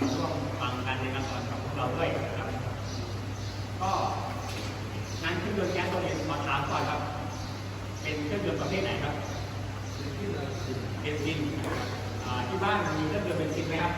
ร่วมฟังการเรียนการสอนกับพวกเราด้วยครับ ก็นั้นเครื่องยนต์แก๊สตัวเรียนขอถามก่อนครับ เป็นเครื่องยนต์ประเภทไหนครับเป็นซินที่บ้านมีเครื่องยนต์เป็นซินไหมครับ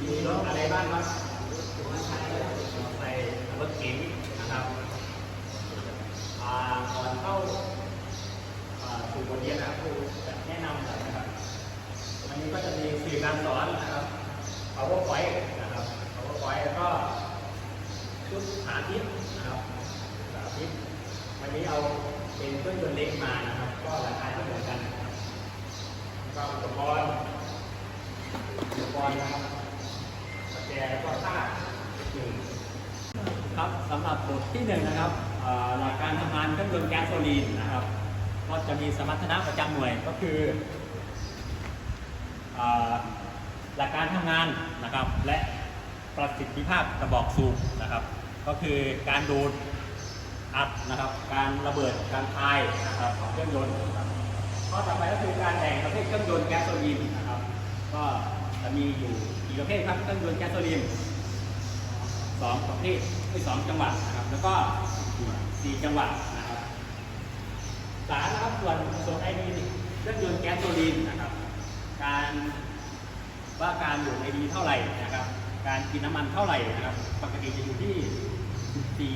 มีรถอะไรบ้างครับใช้ใส่รถเก๋งนะครับก่อนเข้าสู่บทเรียนนะครูจะแนะนำนนะครับ อันนี้ก็จะมีสื่อการสอนนะครับ PowerPoint นะครับ PowerPoint แล้วก็ชุดสาธิตนะครับสาธิตวันนี้เอาเป็นเครื่องยนต์เล็กมานะครับ ก็ราคาที่เหมือนกันนะครับก็อุปกรณ์อุปกรณ์นะครับสแกนแล้วก็ท่าหนึ่งครับสำหรับบทที่หนึ่งนะครับหลักการทำงานเครื่องยนต์แก๊สโซลีนนะครับก็จะมีสมรรถนะประจำหน่วยก็คืออ ลักการทำงานนะครับ และประสิทธิภาพกระบอกสูบนะครับ ก็คือการดูดอัดนะครับ การระเบิดการพายนะครับของเครื่องยนต์นะครับข้อต่อไปก็คือการแบ่งประเภทเครื่องยนต์แก๊สโซลีนนะครับ ก็จะมีอยู่กี่ประเภทครับเครื่องยนต์แก๊สโซลีนสองประเภทไม่สองจังหวัดนะครับ แล้วก็สี่จังหวัดนะครับสารนะครับส่วนส่วนไอดีเครื่องยนต์แก๊สโซลีนนะครับ การ ว่าการอยู่ไอดีเท่าไหร่นะครับ การกินน้ำมันเท่าไหร่นะครับ ปกติจะอยู่ที่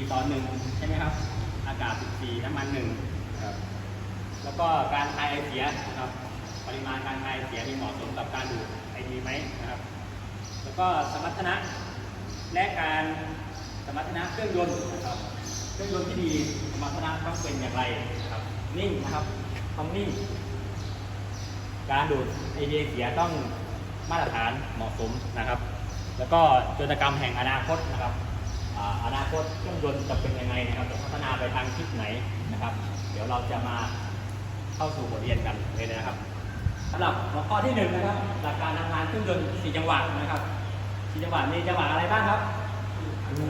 14 ต่อหนึ่งใช่ไหมครับ อากาศ 14 น้ำมันหนึ่งครับแล้วก็การคายไอเสียนะครับ ปริมาณการคายไอเสียที่เหมาะสมกับการดูดไอดีไหมนะครับ แล้วก็สมรรถนะและการสมรรถนะเครื่องยนต์นะครับเครื่องยนต์ที่ดีสมรรถนะต้องเป็นอย่างไรนะครับ นิ่งนะครับต้องนิ่ง การดูดไอเดียเสียต้อง มาตรฐานเหมาะสมนะครับ แล้วก็จตกรรมแห่งอนาคตนะครับอ่าอนาคตเครื่องยนต์จะเป็นยังไงนะครับจะพัฒนาไปทางทิศไหนนะครับ เดี๋ยวเราจะมาเข้าสู่บทเรียนกันเลยนะครับสำหรับหัวข้อที่หนึ่งนะครับหลักการทำงานเครื่องยนต์สี่จังหวะนะครับสี่จังหวะมีจังหวะอะไรบ้างครับดู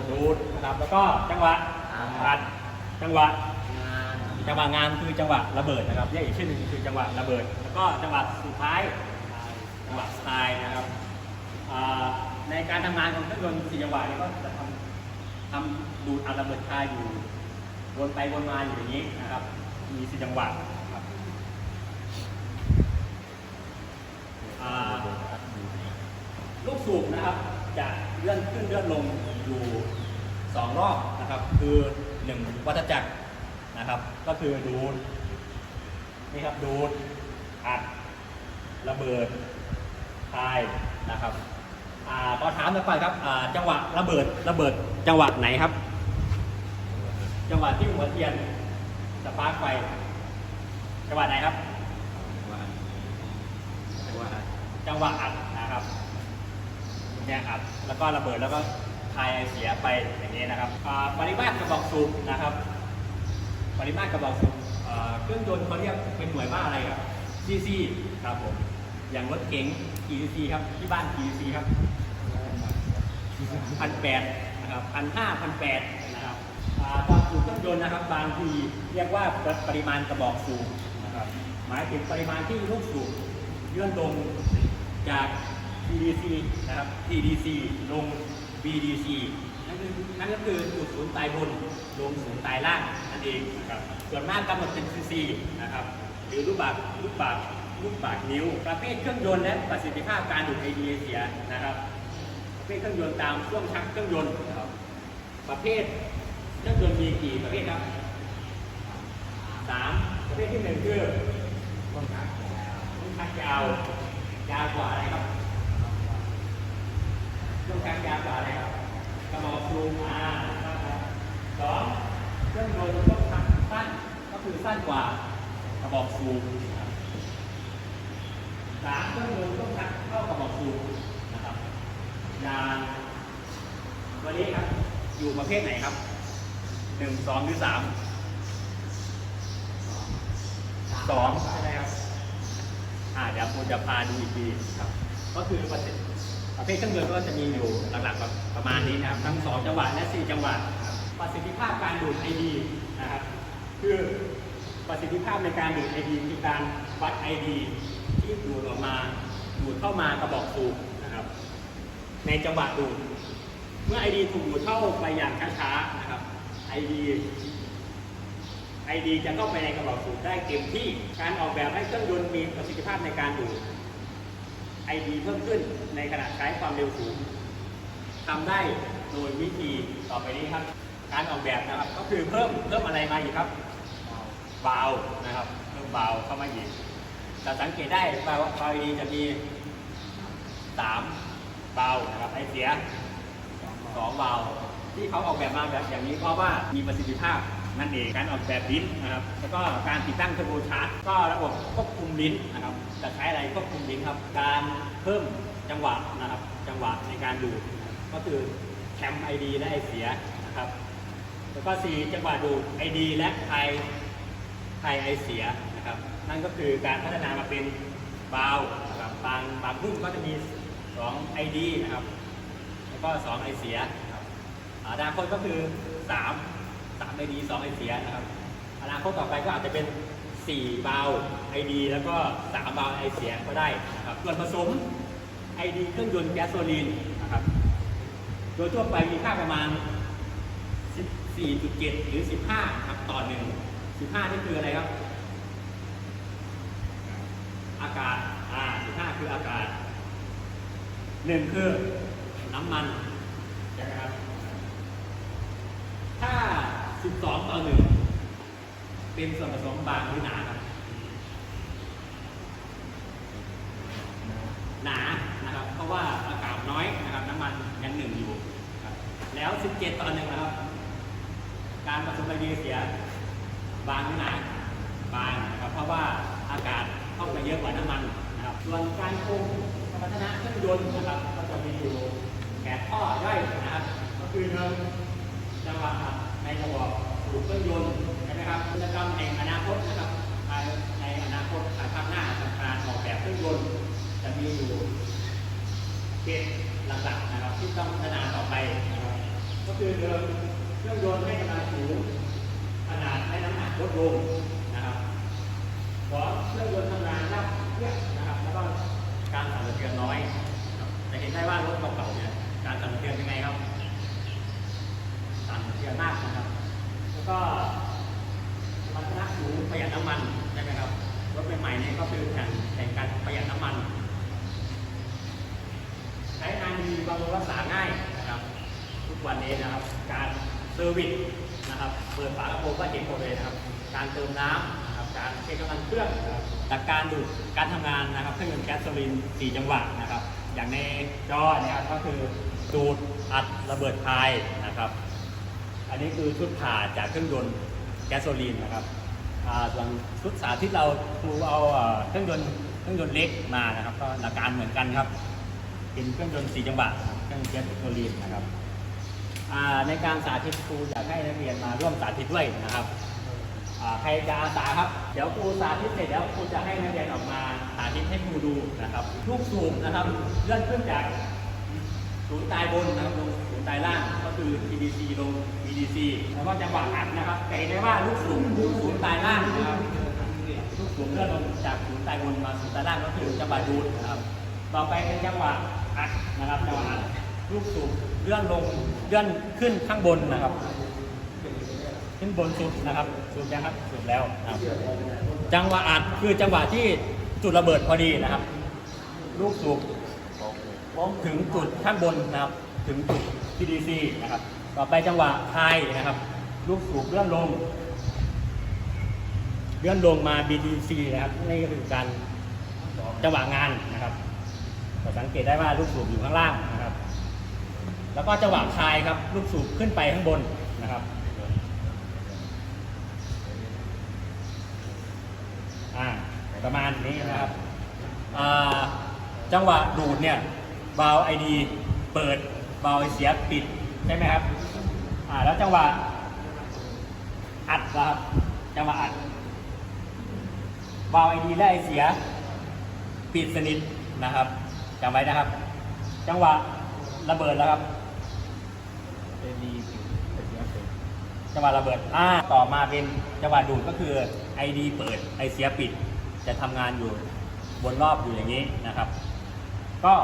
ดดูดนะครับแล้วก็จังหวะอัดจังหวะจังหวะงานคือจังหวะระเบิดนะครับเรียกอีกชื่อหนึ่งคือจังหวะระเบิด แล้วก็จังหวะสุดท้าย จังหวะสไตล์นะครับในการทำงานของเครื่องยนต์สี่จังหวะนี้ก็จะทำทำดูดอัดระเบิดคายอยู่วนไปวนมาอยู่อย่างนี้นะครับ มีสี่จังหวะลูกสูบนะครับจะเลื่อนขึ้นเลื่อนลงอยู่สองรอบนะครับ คือหนึ่งวัฏจักรนะครับ ก็คือดูดนี่ครับดูดอัดระเบิด คายนะครับอ่าก็ถามหน่อยก่อนครับอ่าจังหวะระเบิดระเบิดจังหวะไหนครับ จังหวะที่หัวเทียนสปาร์คไฟจังหวะไหนครับ จังหวะอัดนะครับเนี่ยอัดแล้วก็ระเบิดแล้วก็คายเสียไปอย่างนี้นะครับอ่าปริมาตรกระบอกสูบนะครับ ปริมาตรกระบอกสูบเอ่อเครื่องยนต์เขาเรียกเป็นหน่วยว่าอะไรครับ cc ครับผมอย่างรถเก๋ง กี่ cc ครับ ที่บ้านกี่ cc ครับพันแปดนะครับพันห้าพันแปดนะครับอ่าความสูบเครื่องยนต์นะครับ บางทีเรียกว่าปริมาณกระบอกสูบนะครับหมายถึงปริมาณที่ลูกสูบเลื่อนลงจาก TDC นะครับ TDC ลง BDC นั่นคือนั่นก็คือจุดศูนย์ตายบนลงศูนย์ตายล่างนั่นเองนะครับส่วนมากกำหนดเป็น CC นะครับหรือรูปบาศก์รูปบา ศก์รูปบาศก์นิ้ว ประเภทเครื่องยนต์และประสิทธิภาพการดูดไอเดียเสียนะครับประเภทเครื่องยนต์ตามช่วงชักเครื่องยนต์นะครับประเภทเครื่องยนต์มีกี่ประเภทครับสามประเภทที่หนึ่งคือช่วงชักช่วงชักยาวยาวกว่าอะไรครับช่วงชักยาวกว่าอะไรครับกระบอกสูบอ่ารับสองเครื่องยนต์ช่วงชักสั้นก็คือสั้นกว่ากระบอกสูบนะครับ สามเครื่องยนต์ช่วงชักเท่ากระบอกสูบนะครับยางตัวนี้ครับ อยู่ประเภทไหนครับหนึ่งสองหรือสามสองใช่ไหมครับอ่าเดี๋ยวผมจะพาดูอีกทีครับ ก็คือประเภทประเภทเครื่องยนต์ก็จะมีอยู่หลักๆประมาณนี้นะครับ ทั้ง2จังหวะและ4จังหวะครับประสิทธิภาพการดูดไอดีนะครับ คือประสิทธิภาพในการดูดไอดีคือการวัดไอดี ที่ดูดออกมาดูดเข้ามากระบอกสูบนะครับ ในจังหวะดูดเมื่อไอดีถูกดูดเข้าไปอย่างช้าๆนะครับไอดีไอดีจะเข้าไปในกระบอกสูบได้เต็มที่การออกแบบให้เครื่องยนต์มีประสิทธิภาพในการดูด ID เพิ่มขึ้นในขณะใช้ความเร็วสูงทำได้โดยวิธีต่อไปนี้ครับ การออกแบบนะครับก็คือเพิ่มเพิ่มอะไรมาอีกครับ เบานะครับ เพิ่มเบาเข้ามาอีก จะสังเกตได้บาวบาว ID จะมีสามบาวนะครับไอเสียสองวาวที่เขาออกแบบมาแบบอย่างนี้เพราะว่ามีประสิทธิภาพนั่นเองการออกแบบลิ้นนะครับแล้วก็การติดตั้งเทอร์โบชาร์จก็ระบบควบคุมลิ้นนะครับจะใช้อะไรควบคุมลิ้นครับ การเพิ่มจังหวะนะครับ จังหวะในการดูดก็คือแคมไอดีและไอเสียนะครับ แล้วก็ 4 จังหวะดูดไอดีและไทยไทยไอเสีย นั่นก็คือการพัฒนามาเป็นบาวนะครับบางบางรุ่นก็จะมี2 ID นะครับ แล้วก็ 2 ไอเสียนะครับอนาคตก็คือ 3 3ไอดี2ไอเสียนะครับอนาคตต่อไปก็อาจจะเป็น 4 บาวไอดีแล้วก็ 3 บาว ไอเสียก็ได้นะครับส่วนผสมไอดีเครื่องยนต์แก๊สโซลีนนะครับ โดยทั่วไปมีค่าประมาณ 14.7 หรือ 15 ครับ ต่อหนึ่ง15 นี่คืออะไรครับ อากาศอ่า15คืออากาศหนึ่งคือน้ำมันใช่ไหมครับถ้า12ต่อหนึ่งเป็นส่วนผสมบางหรือหนาครับ หนานะครับ เพราะว่าอากาศน้อยนะครับ น้ำมันยังหนึ่งอยู่ครับแล้ว 17 ต่อหนึ่งนะครับ การผสมไอเดียเสียบางหรือหนา คตนะครับภายในอนาคตภายภาคหน้าทำการออกแบบเครื่องยนต์จะมีอยู่เจ็ดหลักๆนะครับที่ต้องพัฒนาต่อไปนะครับก็คือเดิมเครื่องยนต์ให้กำลังสูงขนาดและน้ำหนักลดลงนะครับเพราะเครื่องยนต์ทำงานรับเครื่องนะครับแล้วก็การสั่นสะเทือนน้อยนะครับจะเห็นได้ว่ารถเก่าๆเนี่ยการสั่นสะเทือนยังไงครับสั่นสะเทือนมากนะครับ แล้วก็ ก็คือแข่งแข่งกันประหยัดน้ำมัน ใช้งานดีบำรุงรักษาง่ายนะครับ ทุกวันนี้นะครับ การเซอร์วิสนะครับ เปิดฝากระโปรงก็เห็นหมดเลยนะครับ การเติมน้ำนะครับ การเช็คกำลังเครื่องนะครับจากการดูดการทำงานนะครับเครื่องยนต์แก๊สโซลิน 4 จังหวะนะครับ อย่างในจอเนี่ยครับก็คือดูดอัดระเบิดพายนะครับ อันนี้คือชุดผ่าจากเครื่องยนต์แก๊สโซลีนนะครับ ส่วนชุดสาธิตเราครูเอาเครื่องยนต์เครื่องยนต์เล็กมานะครับก็หลักการเหมือนกันครับ เป็นเครื่องยนต์4จังหวะเครื่องแก๊สโซลีนนะครับในการสาธิตครูอยากให้นักเรียนมาร่วมสาธิตด้วยนะครับใครจะอาสาครับ เดี๋ยวครูสาธิตเสร็จแล้วครูจะให้นักเรียนออกมาสาธิตให้ครูดูนะครับลูกสูบนะครับเลื่อนขึ้นจากศูนย์ตายบนนะครับลงศู ตายล่างก็คือ PDC ลง BDC แล้วก็จังหวะอัดนะครับจะเห็นได้ว่าลูกสูบศูนย์ตายล่างนะครับลูกสูบเลื่อนลงจากศูนย์ตายบนมาศูนย์ตายล่างก็คือจังหวะดูดนะครับ ต่อไปเป็นจังหวะอัดนะครับจังหวะอัดลูกสูบเลื่อนลงเลื่อนขึ้นข้างบนนะครับ ขึ้นบนสุดนะครับสุดยังครับสุดแล้วนะครับ จังหวะอัดคือจังหวะที่จุดระเบิดพอดีนะครับ ลูกสูบถึงจุดข้างบนนะครับ ถึงจุด PDC นะครับ ต่อไปจังหวะไฮนะครับ ลูกสูบเลื่อนลง เลื่อนลงมา BDC นะครับ นี่ก็คือการจังหวะงานนะครับเราสังเกตได้ว่าลูกสูบอยู่ข้างล่างนะครับ แล้วก็จังหวะคลายครับ ลูกสูบขึ้นไปข้างบนนะครับประมาณนี้นะครับจังหวะดูดเนี่ยบาวไอดี เปิด บาเสียปิดใช่ไหมครับอ่าแล้วจังหวะอัดนะครับจังหวะอัดเบาไอดีและไอเสียปิดสนิทนะครับจำไว้นะครับ จังหวะระเบิดแล้วครับจังหวะระเบิดอ่าต่อมาเป็นจังหวะดูดก็คือ ID เปิดไอเสียปิด จะทำงานอยู่บนรอบอยู่อย่างนี้นะครับ ก็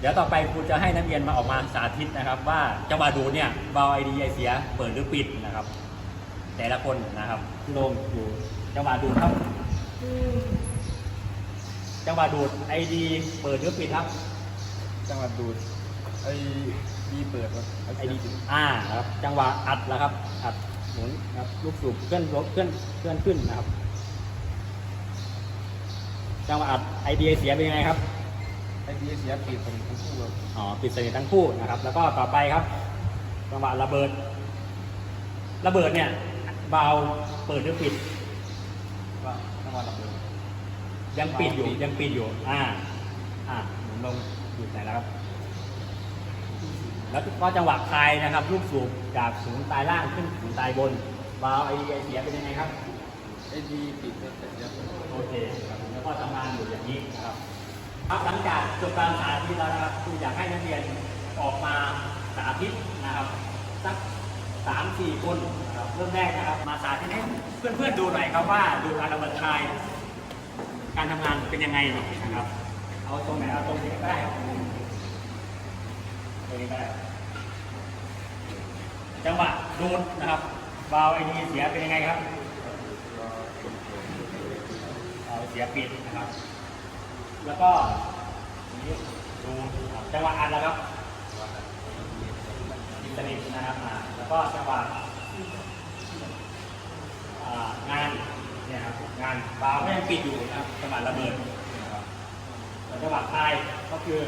เดี๋ยวต่อไปครูจะให้นักเรียนมาออกมาสาธิตนะครับ ว่าจังหวะดูดเนี่ยเบาไอดีไอเสียเปิดหรือปิดนะครับ แต่ละคนนะครับลงอยู่จังหวะดูดครับ จังหวะดูดไอดีเปิดหรือปิดครับจังหวัดดูดไอ้ดีเปิดครับไอดีอ่าครับ จังหวะอัดแล้วครับ อัดหมุนครับลูกสูบเคลื่อนรถเคลื่อนเคลื่อนขึ้นนะครับ จังหวะอัดไอดีเสียเป็นยังไงครับ ไอ้ดีเสียปิดผมทั้งคู่ครับอ๋อปิดสนิททั้งคู่นะครับ แล้วก็ต่อไปครับจังหวะระเบิด ระเบิดเนี่ยเบาเปิดหรือปิด ว่าจังหวัดระเบิดยังปิดอยู่ปิดยังปิดอยู่ อ่า อ่าหมุนลงหยุดไหนแล้วครับ แล้วก็จังหวะคลายนะครับ ลูกสูบจากศูนย์ตายล่างขึ้นศูนย์ตายบนวาล์วไอเดียเสียเป็นยังไงครับ ไอ้ดีปิดแล้วแต่เสียเปิดโอเคครับแล้วก็ทำงานอยู่อย่างนี้นะครับ ครับหลังจากจบการสาธิตแล้วนะครับคืออยากให้นักเรียนออกมาสาธิตนะครับสักสามสี่คนนะครับเริ่มแรกนะครับ มาสาธิตให้เพื่อนๆดูหน่อยครับว่าดูการระเบิดคลายการทำงานเป็นยังไงนะครับ เอาตรงไหนเอาตรงนี้ก็ได้ครับตรงนี้ก็ได้จังหวะดูดนะครับบาวไอดีเสียเป็นยังไงครับเอาเสียปิดนะครับ แล้วก็นี่ดูจังหวะอัดแล้วครับอินเทอร์เน็ตนะครับอ่าแล้วก็จังหวะงานเนี่ยครับงานบาวก็ยังปิดอยู่นะครับจังหวะระเบิดนะครับแล้วจังหวะคลายก็คือ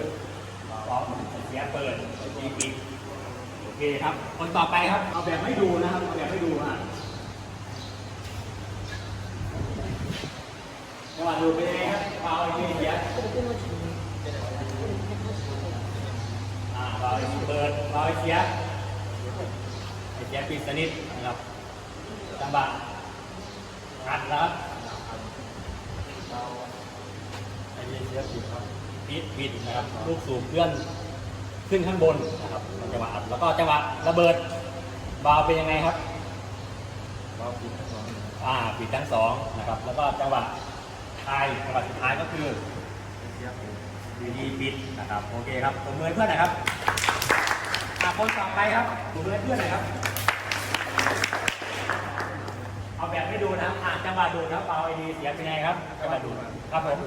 สองเสียเปิดตีปิดโอเคครับคนต่อไปครับเอาแบบให้ดูนะครับเอาแบบให้ดูอะ จังหวะดูเป็นยังไงครับเบาไอ้เสียอ่าเบาไอ้เปิดเบาไอ้เสียไอ้เสียปิดสนิทนะครับจังหวะอัดแล้วครับไอ้ดีเสียปิดครับปิดปิดนะครับลูกสูบเคลื่อนขึ้นข้างบนนะครับจังหวะอัดแล้วก็จังหวะระเบิดเบาเป็นยังไงครับว่าปิดทั้งสองอ่าปิดทั้งสองนะครับ แล้วก็จังหวะ ท้ายจังหวะสุดท้ายก็คือเสียปิดดีดีปิดนะครับโอเคครับผมมือเพื่อนหน่อยครับอะคนต่อไปครับผมมือเพื่อนหน่อยครับ เอาแบบให้ดูนะครับอ่านจังหวะดูนะครับเอาไอดีเสียงเป็นไงครับจังหวะดูครับผม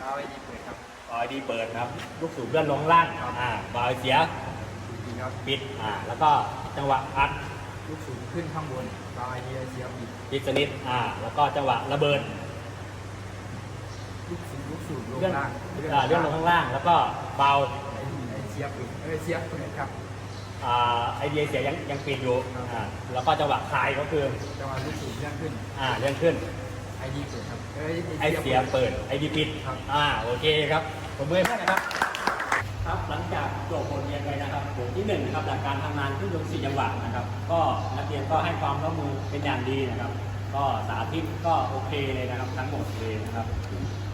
เอาไอ้ดีเปิดครับเอาไอดีเปิดนะครับลูกสูบเลื่อนลงล่างอ่าบาวเสียปิดครับปิดอ่าแล้วก็จังหวะอัดลูกสูงขึ้นข้างบนเอาไอ้ดีเสียปิดปิดสนิทอ่าแล้วก็จังหวะระเบิด ลูกสูงลูกสูงลงเลื่อนล่างอ่าเลื่อนลงข้างล่าง แล้วก็เบาไอ้ดีไอ้เสียปิดเอ้ยเสียเปิดครับอ่าไอเดียเสียยังยังปิดอยู่อ่าแล้วก็จังหวะคลายก็คือจังหวะลูกสูงเลื่อนขึ้นอ่าเลื่อนขึ้น ไอ้ดีเปิดครับเอ้ยไอเสียเปิดไอดีปิดครับอ่าโอเคครับผมมือเพื่อนนะครับ ครับหลังจากจบบทเรียนไปนะครับบทที่หนึ่งนะครับหลักการทำงานเครื่องยนต์สี่จังหวะนะครับ ก็นักเรียนก็ให้ความร่วมมือเป็นอย่างดีนะครับ ก็สาธิตก็โอเคเลยนะครับ ทั้งหมดเลยนะครับอ่า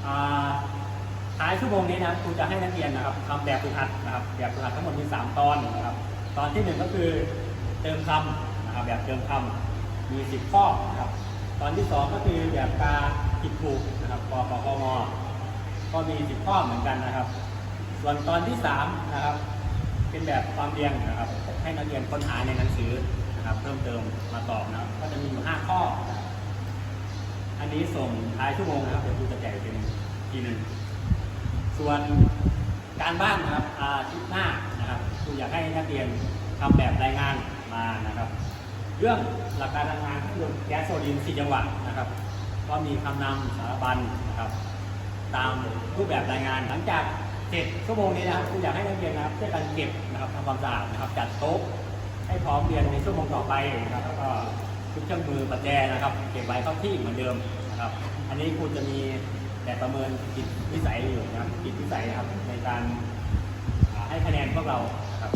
ท้ายชั่วโมงนี้นะครับครูจะให้นักเรียนนะครับทำแบบฝึกหัดนะครับ แบบฝึกหัดทั้งหมดมีสามตอนนะครับ ตอนที่หนึ่งก็คือเติมคำนะครับแบบเติมคำมีสิบข้อนะครับ ตอนที่สองก็คือแบบการผิดถูกนะครับปปคมก็มีสิบข้อเหมือนกันนะครับ ส่วนตอนที่สามนะครับเป็นแบบความเรียงนะครับ ให้นักเรียนค้นหาในหนังสือนะครับ เพิ่มเติมมาตอบนะครับ ก็จะมีอยู่ห้าข้อ อันนี้ส่งท้ายชั่วโมงนะครับ เดี๋ยวครูจะแจกเป็นทีหนึ่ง ส่วนการบ้านนะครับอาทิตย์หน้านะครับครูอยากให้นักเรียนทำแบบรายงานมานะครับ เรื่องหลักการทำงานเครื่องยนต์แก๊สโซลินสี่จังหวะนะครับ ก็มีคำนำสารบัญนะครับ ตามรูปแบบรายงานหลังจากเสร็จชั่วโมงนี้นะครับครูอยากให้นักเรียนนะครับช่วยกันเก็บนะครับทำความสะอาดนะครับจัดโต๊ะให้พร้อมเรียนในชั่วโมงต่อไปนะครับแล้วก็ ชุดเครื่องมือปัจแจนะครับเก็บไว้เข้าที่เหมือนเดิมนะครับ อันนี้คุณจะมีแต่ประเมินจิตวิสัยอยู่นะครับจิตวิสัยนะครับในการให้คะแนนพวกเราครับ